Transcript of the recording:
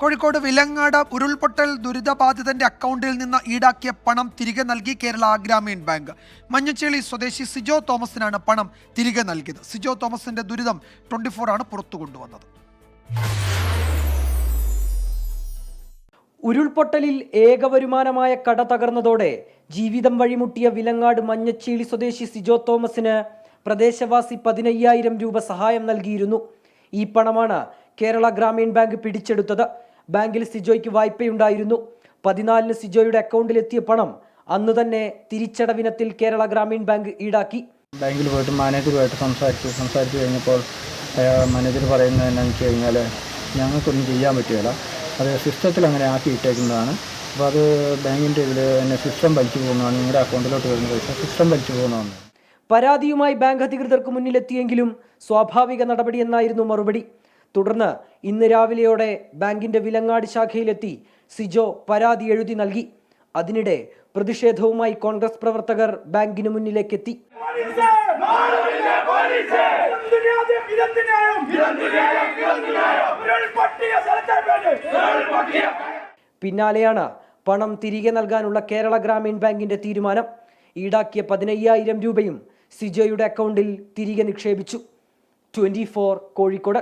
കോഴിക്കോട് വിലങ്ങാട് ഉരുൾപൊട്ടൽ ദുരിതബാധിതന്റെ അക്കൗണ്ടിൽ നിന്ന് ഈടാക്കിയ പണം തിരികെ നൽകി കേരള ഗ്രാമീൺ ബാങ്ക്. മഞ്ഞച്ചേളി സ്വദേശി സിജോ തോമസിനാണ് പണം തിരികെ നൽകിയത്. സിജോ തോമസിന്റെ ദുരിതം ട്വന്റി ആണ് പുറത്തു കൊണ്ടുവന്നത്. ഉരുൾപൊട്ടലിൽ ഏക വരുമാനമായ കട തകർന്നതോടെ ജീവിതം വഴിമുട്ടിയ വിലങ്ങാട് മഞ്ഞച്ചീളി സ്വദേശി സിജോ തോമസിന് പ്രദേശവാസി പതിനയ്യായിരം രൂപ സഹായം നൽകിയിരുന്നു. ഈ പണമാണ് കേരള ഗ്രാമീൺ ബാങ്ക് പിടിച്ചെടുത്തത്. ബാങ്കിൽ സിജോയ്ക്ക് വായ്പയുണ്ടായിരുന്നു. പതിനാലിന് സിജോയുടെ അക്കൗണ്ടിലെത്തിയ പണം അന്ന് തന്നെ തിരിച്ചടവിനത്തിൽ കേരള ഗ്രാമീൺ ബാങ്ക് ഈടാക്കി. ബാങ്കിൽ പോയിട്ട് മാനേജറുമായിട്ട് സംസാരിച്ചു. സംസാരിച്ച് കഴിഞ്ഞപ്പോൾ മാനേജർ പറയുന്നത് എന്നാന്ന് വെച്ച് കഴിഞ്ഞാൽ ഞങ്ങൾക്കൊന്നും ചെയ്യാൻ പറ്റുകയില്ല. അത് സിസ്റ്റത്തിൽ അങ്ങനെ ആക്കി ഇട്ടേക്കുന്നതാണ്. അപ്പോൾ അത് ബാങ്കിന്റെ ഇതിൽ തന്നെ സിസ്റ്റം വലിച്ചു പോകുന്നതാണ്. നിങ്ങളുടെ അക്കൗണ്ടിലോട്ട് വരുന്ന പൈസ സിസ്റ്റം വലിച്ചു പോകുന്നതാണ്. പരാതിയുമായി ബാങ്ക് അധികൃതർക്ക് മുന്നിലെത്തിയെങ്കിലും സ്വാഭാവിക നടപടി എന്നായിരുന്നു മറുപടി. തുടർന്ന് ഇന്ന് രാവിലെയോടെ ബാങ്കിന്റെ വിലങ്ങാട് ശാഖയിലെത്തി സിജോ പരാതി എഴുതി നൽകി. അതിനിടെ പ്രതിഷേധവുമായി കോൺഗ്രസ് പ്രവർത്തകർ ബാങ്കിന് മുന്നിലേക്കെത്തി. പിന്നാലെയാണ് പണം തിരികെ നൽകാനുള്ള കേരള ഗ്രാമീൺ ബാങ്കിന്റെ തീരുമാനം. ഈടാക്കിയ പതിനയ്യായിരം രൂപയും സിജോയുടെ അക്കൗണ്ടിൽ തിരികെ നിക്ഷേപിച്ചു. ട്വന്റി കോഴിക്കോട്.